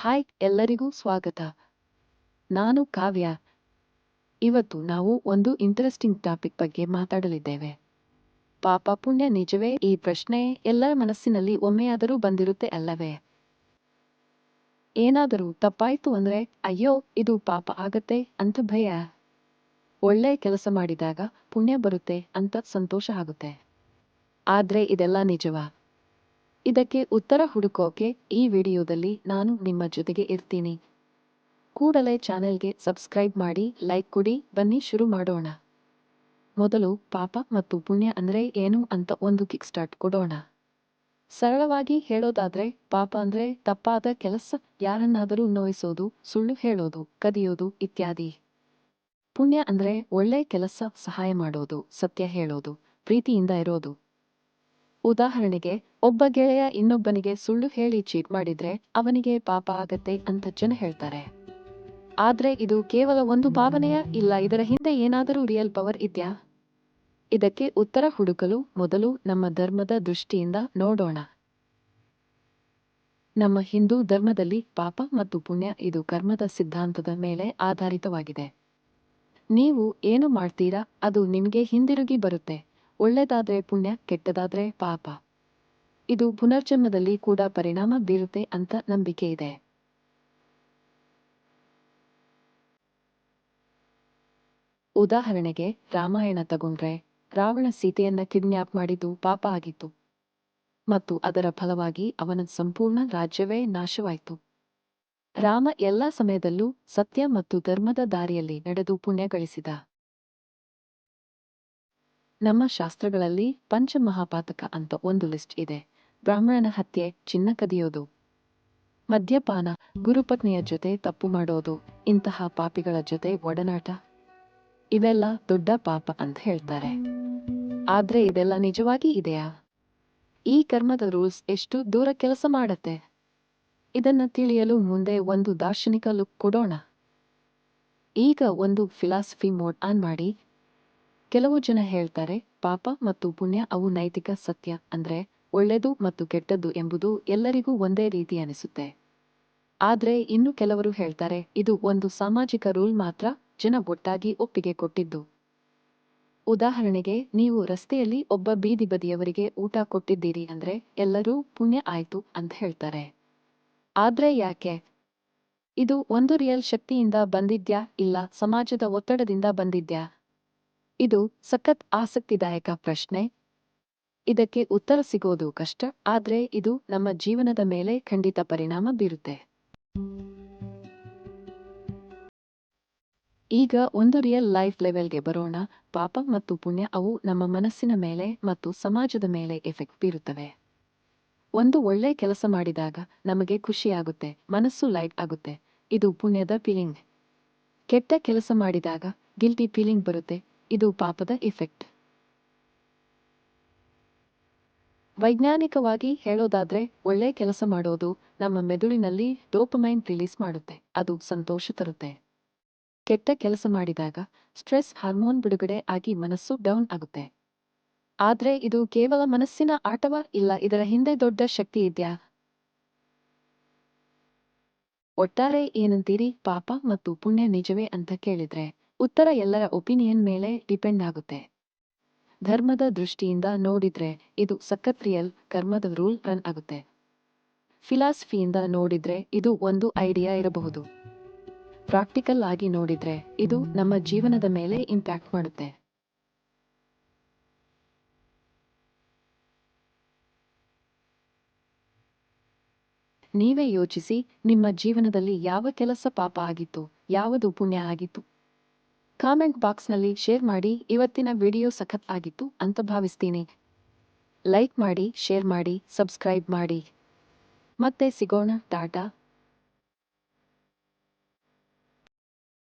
Hi, ಎಲ್ಲರಿಗೂ ಸ್ವಾಗತ. ನಾನು ಕಾವ್ಯ. ಇವತ್ತು ನಾವು ಒಂದು ಇಂಟ್ರೆಸ್ಟಿಂಗ್ ಟಾಪಿಕ್ ಬಗ್ಗೆ ಮಾತಾಡಲಿದ್ದೇವೆ. ಪಾಪ ಪುಣ್ಯ ನಿಜವೇ? ಈ ಪ್ರಶ್ನೆ ಎಲ್ಲರ ಮನಸ್ಸಿನಲ್ಲಿ ಒಮ್ಮೆಯಾದರೂ ಬಂದಿರುತ್ತೆ ಅಲ್ಲವೇ? ಏನಾದರೂ ತಪ್ಪಾಯ್ತು ಅಂದ್ರೆ, ಅಯ್ಯೋ, ಇದು ಪಾಪ ಆಗತ್ತೆ ಅಂತ ಭಯ. ಒಳ್ಳೆ ಕೆಲಸ ಮಾಡಿದಾಗ ಪುಣ್ಯ ಬರುತ್ತೆ ಅಂತ ಸಂತೋಷ ಆಗುತ್ತೆ. ಆದ್ರೆ ಇದೆಲ್ಲ ನಿಜವಾ? ಇದಕ್ಕೆ ಉತ್ತರ ಹುಡುಕೋಕೆ ಈ ವಿಡಿಯೋದಲ್ಲಿ ನಾನು ನಿಮ್ಮ ಜೊತೆಗೆ ಇರ್ತೀನಿ. ಕೂಡಲೇ ಚಾನೆಲ್ಗೆ ಸಬ್ಸ್ಕ್ರೈಬ್ ಮಾಡಿ, ಲೈಕ್ ಕೊಡಿ, ಬನ್ನಿ ಶುರು ಮಾಡೋಣ. ಮೊದಲು ಪಾಪ ಮತ್ತು ಪುಣ್ಯ ಅಂದರೆ ಏನು ಅಂತ ಒಂದು ಕಿಕ್ ಸ್ಟಾರ್ಟ್ ಕೊಡೋಣ. ಸರಳವಾಗಿ ಹೇಳೋದಾದ್ರೆ, ಪಾಪ ಅಂದ್ರೆ ತಪ್ಪಾದ ಕೆಲಸ, ಯಾರನ್ನಾದರೂ ನೋಯಿಸೋದು, ಸುಳ್ಳು ಹೇಳೋದು, ಕದಿಯೋದು ಇತ್ಯಾದಿ. ಪುಣ್ಯ ಅಂದ್ರೆ ಒಳ್ಳೆ ಕೆಲಸ, ಸಹಾಯ ಮಾಡೋದು, ಸತ್ಯ ಹೇಳೋದು, ಪ್ರೀತಿಯಿಂದ ಇರೋದು. ಉದಾಹರಣೆಗೆ, ಒಬ್ಬ ಗೆಳೆಯ ಇನ್ನೊಬ್ಬನಿಗೆ ಸುಳ್ಳು ಹೇಳಿ ಚೀಟ್ ಮಾಡಿದ್ರೆ, ಅವನಿಗೆ ಪಾಪ ಆಗತ್ತೆ ಅಂತ ಜನ ಹೇಳ್ತಾರೆ. ಆದ್ರೆ ಇದು ಕೇವಲ ಒಂದು ಭಾವನೆಯ ಇಲ್ಲ, ಇದರ ಹಿಂದೆ ಏನಾದರೂ ರಿಯಲ್ ಪವರ್ ಇದೆಯಾ? ಇದಕ್ಕೆ ಉತ್ತರ ಹುಡುಕಲು ಮೊದಲು ನಮ್ಮ ಧರ್ಮದ ದೃಷ್ಟಿಯಿಂದ ನೋಡೋಣ. ನಮ್ಮ ಹಿಂದೂ ಧರ್ಮದಲ್ಲಿ ಪಾಪ ಮತ್ತು ಪುಣ್ಯ ಇದು ಕರ್ಮದ ಸಿದ್ಧಾಂತದ ಮೇಲೆ ಆಧಾರಿತವಾಗಿದೆ. ನೀವು ಏನು ಮಾಡ್ತೀರಾ, ಅದು ನಿಮಗೆ ಹಿಂದಿರುಗಿ ಬರುತ್ತೆ. ಒಳ್ಳೆದಾದ್ರೆ ಪುಣ್ಯ, ಕೆಟ್ಟದಾದ್ರೆ ಪಾಪ. ಇದು ಪುನರ್ಜನ್ಮದಲ್ಲಿ ಕೂಡ ಪರಿಣಾಮ ಬೀರುತ್ತೆ ಅಂತ ನಂಬಿಕೆ ಇದೆ. ಉದಾಹರಣೆಗೆ, ರಾಮಾಯಣ ತಗೊಂಡ್ರೆ, ರಾವಣ ಸೀತೆಯನ್ನ ಕಿಡ್ನ್ಯಾಪ್ ಮಾಡಿದ್ದು ಪಾಪ ಆಗಿತ್ತು. ಮತ್ತು ಅದರ ಫಲವಾಗಿ ಅವನ ಸಂಪೂರ್ಣ ರಾಜ್ಯವೇ ನಾಶವಾಯಿತು. ರಾಮ ಎಲ್ಲ ಸಮಯದಲ್ಲೂ ಸತ್ಯ ಮತ್ತು ಧರ್ಮದ ದಾರಿಯಲ್ಲಿ ನಡೆದು ಪುಣ್ಯ ಗಳಿಸಿದ. ನಮ್ಮ ಶಾಸ್ತ್ರಗಳಲ್ಲಿ ಪಂಚಮಹಾಪಾತಕ ಅಂತ ಒಂದು ಲಿಸ್ಟ್ ಇದೆ. ಬ್ರಾಹ್ಮಣನ ಹತ್ಯೆ, ಚಿನ್ನ ಕದಿಯೋದು. ಮದ್ಯಪಾನ ಗುರುಪತ್ನಿಯ ಜೊತೆ ತಪ್ಪು ಮಾಡೋದು, ಇಂತಹ ಪಾಪಿಗಳ ಜೊತೆ ಒಡನಾಟ. ಇವೆಲ್ಲ ದೊಡ್ಡ ಪಾಪ ಅಂತ ಹೇಳ್ತಾರೆ. ಆದ್ರೆ ಇದೆಲ್ಲ ನಿಜವಾಗಿ ಇದೆಯಾ? ಈ ಕರ್ಮದ ರೂಲ್ಸ್ ಎಷ್ಟು ದೂರ ಕೆಲಸ ಮಾಡತ್ತೆ? ಇದನ್ನ ತಿಳಿಯಲು ಮುಂದೆ ಒಂದು ದಾರ್ಶನಿಕ ಲುಕ್ ಕೊಡೋಣ. ಈಗ ಒಂದು ಫಿಲಾಸಫಿ ಮೋಡ್ ಆನ್ ಮಾಡಿ ಕೆಲವು ಜನ ಹೇಳ್ತಾರೆ, ಪಾಪ ಮತ್ತು ಪುಣ್ಯ ಅವು ನೈತಿಕ ಸತ್ಯ, ಅಂದ್ರೆ ಒಳ್ಳೆದು ಮತ್ತು ಕೆಟ್ಟದ್ದು ಎಂಬುದು ಎಲ್ಲರಿಗೂ ಒಂದೇ ರೀತಿ ಅನಿಸುತ್ತೆ. ಆದ್ರೆ ಇನ್ನು ಕೆಲವರು ಹೇಳ್ತಾರೆ, ಇದು ಒಂದು ಸಾಮಾಜಿಕ ರೂಲ್ ಮಾತ್ರ, ಜನ ಒಟ್ಟಾಗಿ ಒಪ್ಪಿಗೆ ಕೊಟ್ಟಿದ್ದು. ಉದಾಹರಣೆಗೆ, ನೀವು ರಸ್ತೆಯಲ್ಲಿ ಒಬ್ಬ ಬೀದಿ ಬದಿಯವರಿಗೆ ಊಟ ಕೊಟ್ಟಿದ್ದೀರಿ ಅಂದ್ರೆ, ಎಲ್ಲರೂ ಪುಣ್ಯ ಆಯ್ತು ಅಂತ ಹೇಳ್ತಾರೆ. ಆದ್ರೆ ಯಾಕೆ? ಇದು ಒಂದು ರಿಯಲ್ ಶಕ್ತಿಯಿಂದ ಬಂದಿದ್ಯಾ ಇಲ್ಲ ಸಮಾಜದ ಒತ್ತಡದಿಂದ ಬಂದಿದ್ಯಾ? ಇದು ಸಖತ್ ಆಸಕ್ತಿದಾಯಕ ಪ್ರಶ್ನೆ. ಇದಕ್ಕೆ ಉತ್ತರ ಸಿಗೋದು ಕಷ್ಟ, ಆದ್ರೆ ಇದು ನಮ್ಮ ಜೀವನದ ಮೇಲೆ ಖಂಡಿತ ಪರಿಣಾಮ ಬೀರುತ್ತೆ. ಈಗ ಒಂದು ರಿಯಲ್ ಲೈಫ್ ಲೆವೆಲ್ಗೆ ಬರೋಣ. ಪಾಪ ಮತ್ತು ಪುಣ್ಯ ಅವು ನಮ್ಮ ಮನಸ್ಸಿನ ಮೇಲೆ ಮತ್ತು ಸಮಾಜದ ಮೇಲೆ ಎಫೆಕ್ಟ್ ಬೀರುತ್ತವೆ. ಒಂದು ಒಳ್ಳೆ ಕೆಲಸ ಮಾಡಿದಾಗ ನಮಗೆ ಖುಷಿಯಾಗುತ್ತೆ ಮನಸ್ಸು ಲೈಟ್ ಆಗುತ್ತೆ. ಇದು ಪುಣ್ಯದ ಫೀಲಿಂಗ್ ಕೆಟ್ಟ ಕೆಲಸ ಮಾಡಿದಾಗ ಗಿಲ್ಟಿ ಫೀಲಿಂಗ್ ಬರುತ್ತೆ ಇದು ಪಾಪದ ಇಫೆಕ್ಟ್ ವೈಜ್ಞಾನಿಕವಾಗಿ ಹೇಳೋದಾದ್ರೆ ಒಳ್ಳೆ ಕೆಲಸ ಮಾಡೋದು ನಮ್ಮ ಮೆದುಳಿನಲ್ಲಿ ಡೋಪಮೈನ್ ರಿಲೀಸ್ ಮಾಡುತ್ತೆ. ಅದು ಸಂತೋಷ ತರುತ್ತೆ. ಕೆಟ್ಟ ಕೆಲಸ ಮಾಡಿದಾಗ ಸ್ಟ್ರೆಸ್ ಹಾರ್ಮೋನ್ ಬಿಡುಗಡೆ ಆಗಿ ಮನಸ್ಸು ಡೌನ್ ಆಗುತ್ತೆ. ಆದ್ರೆ ಇದು ಕೇವಲ ಮನಸ್ಸಿನ ಆಟವ ಇಲ್ಲ, ಇದರ ಹಿಂದೆ ದೊಡ್ಡ ಶಕ್ತಿ ಇದೆಯಾ? ಒಟ್ಟಾರೆ ಏನಂತೀರಿ? ಪಾಪ ಮತ್ತು ಪುಣ್ಯ ನಿಜವೇ ಅಂತ ಕೇಳಿದ್ರೆ. ಉತ್ತರ ಎಲ್ಲರ ಒಪಿನಿಯನ್ ಮೇಲೆ ಡಿಪೆಂಡ್ ಆಗುತ್ತೆ. ಧರ್ಮದ ದೃಷ್ಟಿಯಿಂದ ನೋಡಿದ್ರೆ ಇದು ಸಖತ್ ಕರ್ಮದ ರೂಲ್ ರನ್ ಆಗುತ್ತೆ. ಫಿಲಾಸಫಿಯಿಂದ ನೋಡಿದ್ರೆ ಇದು ಒಂದು ಐಡಿಯಾ ಇರಬಹುದು. ಪ್ರಾಕ್ಟಿಕಲ್ ಆಗಿ ನೋಡಿದ್ರೆ ಇದು ನಮ್ಮ ಜೀವನದ ಮೇಲೆ ಇಂಪ್ಯಾಕ್ಟ್ ಮಾಡುತ್ತೆ. ನೀವೇ ಯೋಚಿಸಿ ನಿಮ್ಮ ಜೀವನದಲ್ಲಿ ಯಾವ ಕೆಲಸ ಪಾಪ ಆಗಿತ್ತು, ಯಾವುದು ಪುಣ್ಯ ಆಗಿತ್ತು. ಕಾಮೆಂಟ್ ಬಾಕ್ಸ್ನಲ್ಲಿ ಶೇರ್ ಮಾಡಿ. ಇವತ್ತಿನ ವಿಡಿಯೋ ಸಖತ್ ಆಗಿತ್ತು ಅಂತ ಭಾವಿಸ್ತೀನಿ. ಲೈಕ್ ಮಾಡಿ, ಶೇರ್ ಮಾಡಿ, ಸಬ್ಸ್ಕ್ರೈಬ್ ಮಾಡಿ. ಮತ್ತೆ ಸಿಗೋಣ. ಟಾಟಾ.